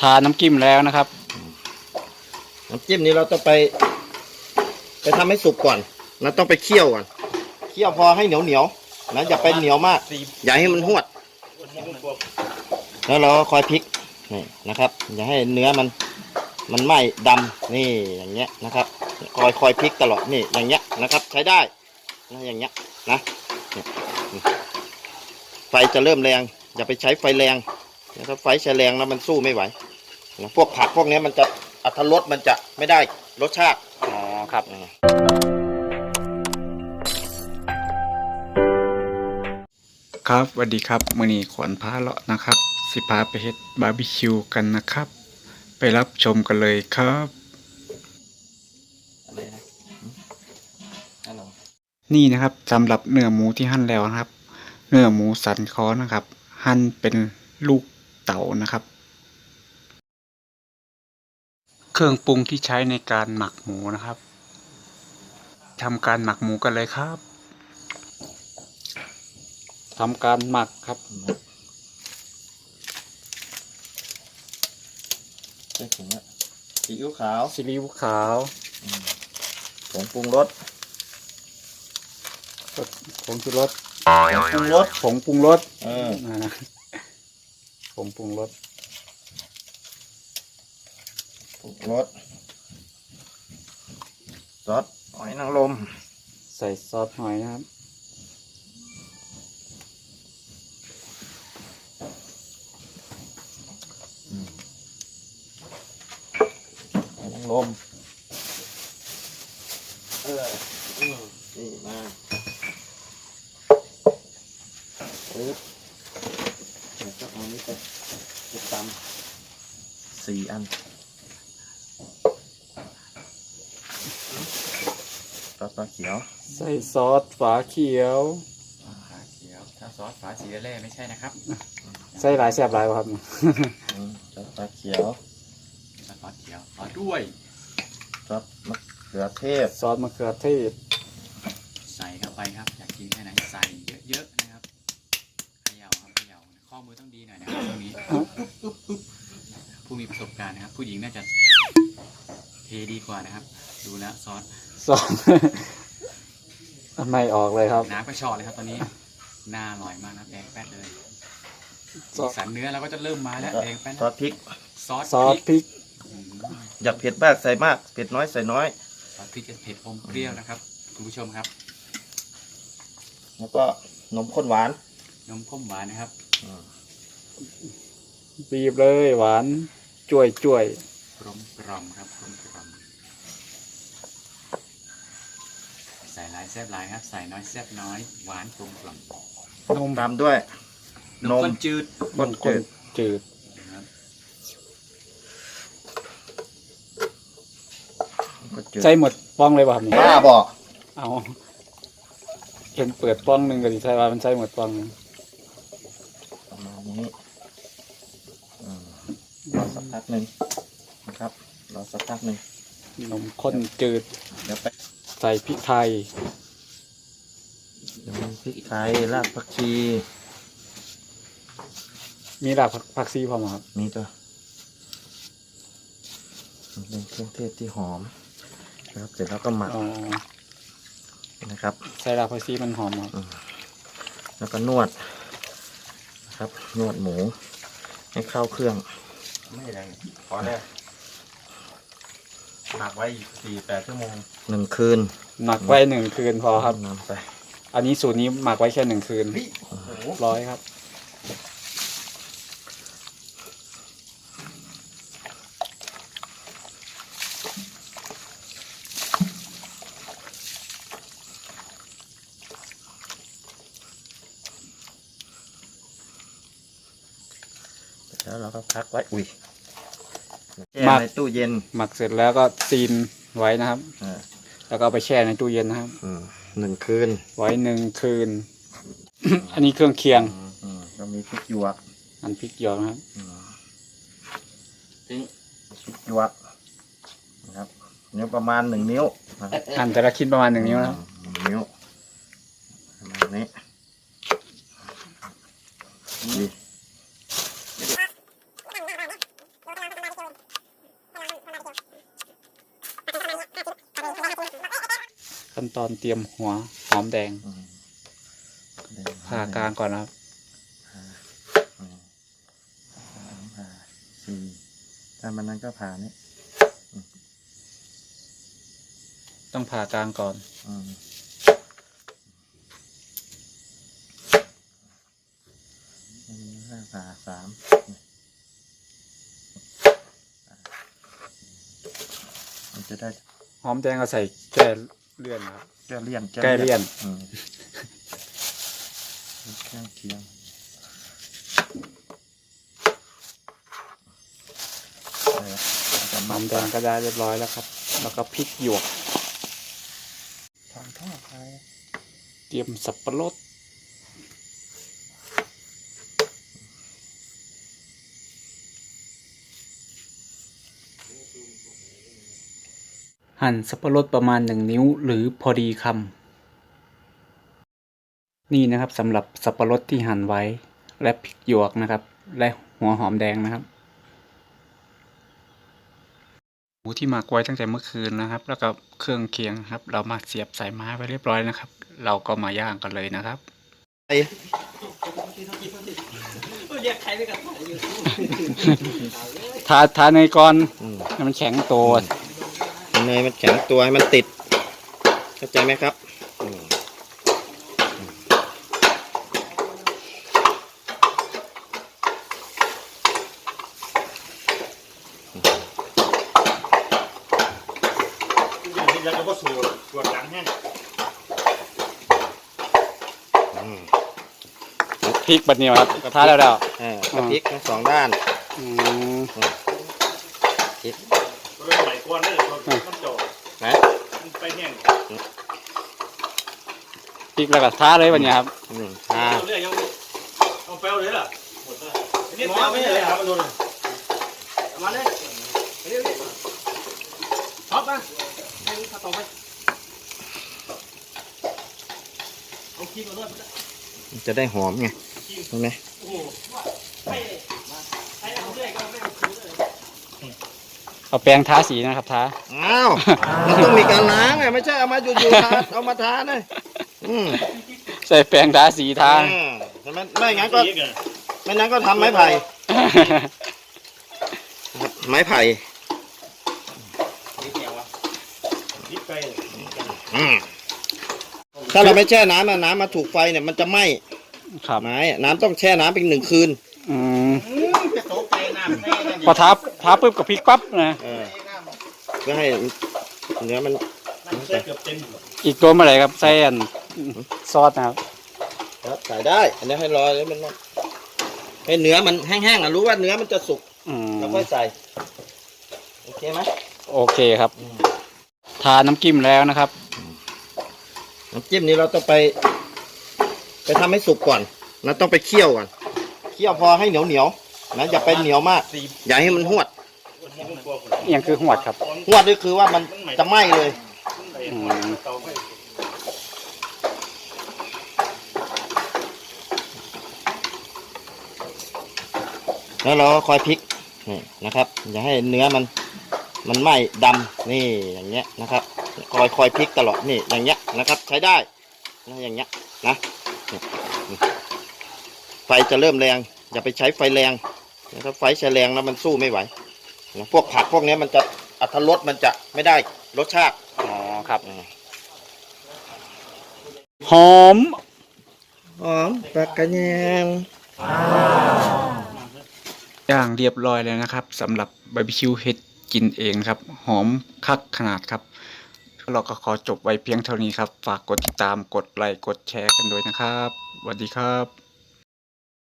ทาน้ำจิ้มแล้วนะครับ น้ำจิ้มนี้เราต้องไป ไปทำให้สุกก่อนเราต้องไปเคี่ยวก่อนเคี่ยวพอให้เหนียวเหนียวๆนะอย่าไปเหนียวมาก อย่าให้มันหวด แล้วเราก็คอยพลิกนี่นะครับ อย่าให้เนื้อมันมันไหม้ดำนี่อย่างเงี้ยนะครับคอยคอยพลิกตลอดนี่อย่างเงี้ยนะครับ ใช้ได้นะอย่างเงี้ยนะนี่นี่ไฟจะเริ่มแรง อย่าไปใช้ไฟแรง ถ้าไฟใช้แรงแล้วมันสู้ไม่ไหวนะพวกผักพวกเนี้ยมันจะอัตรสมันจะไม่ได้รสชาติ อ๋อครับอ่าครับสวัสดีครับมือนี้ขวัญพาเลาะนะครับ สิพาไปเฮ็ดบาร์บีคิวกันนะครับ ไปรับชมกันเลยครับอะไรนะฮัลโหลนี่นะครับสำหรับเนื้อหมูที่หั่นแล้วนะครับ เนื้อหมูสันคอนะครับ หั่นเป็นลูก เต๋านะครับ เครื่องปรุงที่ใช้ในการหมักหมูนะครับทำการหมักหมูกันเลยครับทำการหมักครับใช่ถุงอะซีอิ๊วขาวซีอิ๊วขาวผงปรุงรสผงชูรสผงปรุงรสผงปรุงรสเอออ่า ผงปรุงรสปรุงรสซอสหอยนางรมใส่ซอสหอยนะครับ หอยนางรมเอออืมนี่มาปึ๊บเดี๋ยวก็เอานี้ไปไปตำสี่อันซ อสปลาเขียวใส่ซอสฝาเขียว ฝาเขียวถ้าซอสฝาสีแร่ไม่ใช่นะครับใส่หลายแซ่บหลายวะครับอืมซอสปลาเขียวซอสฝาเขียวต่อด้วย ซอสมะเขือเทศซอสมะเขือเทศใส่เข้าไปครับ อยากกินแค่ไหนใส่เยอะๆนะครับเขย่าครับเขย่าข้อมือต้องดีหน่อยนะครับตรงนี้ปึ๊บปึ๊บปึ๊บปึ๊บผู้มีประสบการณ์นะครับ ผู้หญิงน่าจะ เทดีกว่านะครับ ดูแล้วซอสซอสไม่ออกเลยครับ น้ำก็ชอเลยครับตอนนี้น่าอร่อยมากนะครับแดงแป๊ดเลยซอส สันเนื้อเราก็จะเริ่มมาแล้วก็แดงแป๊ดซอสพริก ซอสซอสพริกอืมอยากเผ็ดมากใส่มากเผ็ดน้อยใส่น้อย ซอสพริกจะเผ็ดอมเปรี้ยวนะครับคุณผู้ชมครับ แล้วก็นมข้นหวานนมข้นหวานนะครับ บีบเลยหวาน จ่วยจ่วย กลมกล่อมครับกลมกล่อมใส่หลายแซ่บหลายครับ ใส่น้อยแซ่บน้อย หวานกลมกล่อมนมตามด้วยนนมมข้นจืดข้นจืดจืดนะครับข้นจืดใส่หมดป้องเลยป่ะครับนี่บ้าบอกเอาเห็นเปิดป้องหนึ่งก็ดิใช่ว่ามันใส่หมดป้องหนึ่งประมาณนี้อืมรอสักพักหนึ่ง นะครับรอสักพักหนึ่งนมข้นจืดเดี๋ยวไปใส่พริกไทยเดี๋ยวมีพริกไทยรากผักชี มีรากผักผักซีพร้อมครับมีตัวมันเป็นเครื่องเทศที่หอมนะครับเสร็จแล้วก็หมักอ๋อนะครับ ใส่รากผักซีมันหอมครับแล้วก็นวดนะครับ นวดหมู ให้เข้าเครื่อง ไม่แรงพอแล้ว หมักไว้สี่แปดชั่วโมงหนึ่งคืนหมักไว้หนึ่งคืนพอครับ นำไปอันนี้สูตรนี้หมักไว้แค่หนึ่งคืนโอ้โหร้อยครับ แล้วเราก็พักไว้ อุ้ย แช่หมัก ในตู้เย็นหมักเสร็จแล้วก็ซีนไว้นะครับ อ่าแล้วก็เอาไปแช่ในตู้เย็นนะครับ อืมหนึ่งคืนไว้หนึ่งคืน อันนี้เครื่องเคียง อืมก็มีพริกหยวกอันพริกหยองนะครับอืมพริกหยวกนะครับนิ้วประมาณหนึ่งนิ้วนะครับหั่นแต่ละชิ้นประมาณหนึ่งนิ้วนะครับ หนึ่งนิ้วประมาณนี้ดี ขั้นตอนเตรียมหัวหอมแดงอืมผ่ากลางก่อนนะครับอืมสามผ่าสี่ถ้ามันนั้นก็ผ่านี่ต้องผ่ากลางก่อนอืมอันนี้ห้าผ่าสามมันจะได้ หอมแดงก็ใส่แก้ เลื่อนนะครับแก้เลี่ยนแก้เลี่ยนอืมเครื่องเคียงได้แล้วแล้วก็หอมแดงก็ได้เรียบร้อยแล้วครับ แล้วก็พริกหยวกทำท่อไปเตรียมสับปะรด หั่นสับปะรดประมาณหนึ่งนิ้วหรือพอดีคำนี่นะครับสำหรับสับปะรดที่หั่นไว้ และพริกหยวกนะครับ และหัวหอมแดงนะครับหมูที่หมักไว้ตั้งแต่เมื่อคืนนะครับ แล้วก็เครื่องเคียงครับ เรามาเสียบใส่ไม้ไว้เรียบร้อยนะครับ เราก็มาย่างกันเลยนะครับไอ้ทาทาในก่อนอืมให้มันแข็งตัว เนยมันแข็งตัวให้มันติด เข้าใจไหมครับอืมอืมพริกบัดนี้ครับทาแล้วแล้วเออกระพริกทั้งสองด้าน อืม ไหลก้อนได้เลยมันจ่อนะมันไปแห้งพริกแล้วก็ทาเลยบัดนี้ครับอืมอ่าเอาเรื่อยยังเอาแปลวเลยล่ะหมดแล้วนี่แปลวไม่ใช่เลยครับมันโดนมาเลยท็อปมาให้นี่ขัดต่อไปเอาขี้มาด้วยมันจะได้หอมไงใช่ไหมโอ้โหให้ให้เอาเรื่อยก็ไม่เอาคืนเลย เอาแปรงทาสีนะครับทา อ้าวมันต้องมีการล้างไงไม่ใช่เอามาอยู่ๆทาเอามาทาเลยอืมใส่แปรงทาสีทาอ่าใช่ไหมไม่งั้นก็ไม่งั้นก็ทำไม้ไผ่ครับไม้ไผ่นี่แกวะนิดไปอืมถ้าเราไม่แช่น้ำอะน้ำมาถูกไฟเนี่ยมันจะไหม้ครับไม้อะน้ำต้องแช่น้ำเป็นหนึ่งคืน อืม จะโตไปน้ำให้นั่นพอทาทาปุ๊บกับพริกปั๊บนะเออเพื่อให้เนื้อมันน้ำเชื่อเกือบเต็มอีกตัวเมื่อไหร่ครับใส่อันซอสนะครับครับใส่ได้ อันนี้ให้รอแล้วมันให้เนื้อมันแห้งๆอะรู้ว่าเนื้อมันจะสุกอืมแล้วค่อยใส่โอเคไหมโอเคครับ ทาน้ำจิ้มแล้วนะครับ น้ำจิ้มนี้เราต้องไป ไปทำให้สุกก่อนนะต้องไปเคี่ยวก่อนเคี่ยวพอให้เหนียวเหนียวๆ นะอย่าไปเหนียวมาก อย่าให้มันหวดอหยังคือหวดครับหวดนี่คือว่ามันจะไหม้เลย อืมแล้วเราก็คอยพลิกนี่นะครับ อย่าให้เนื้อมันมันไหม้ดำนี่อย่างเงี้ยนะครับ คอยคอยพลิกตลอดนี่อย่างเงี้ยนะครับ ใช้ได้นะอย่างเงี้ยนะนี่นี่ไฟจะเริ่มแรง อย่าไปใช้ไฟแรง นะครับไฟใช้แรงแล้วมันสู้ไม่ไหวนะพวกผักพวกเนี้ยมันจะอัตรสมันจะไม่ได้รสชาติอ๋อครับอ่าหอมหอมปลากระแยงย่างเรียบร้อยแล้วนะครับสำหรับบาร์บีคิวเห็ดกินเองครับ หอมคักขนาดครับ เราก็ขอจบไว้เพียงเท่านี้ครับ ฝากกดติดตามกดไลค์กดแชร์กันด้วยนะครับสวัสดีครับ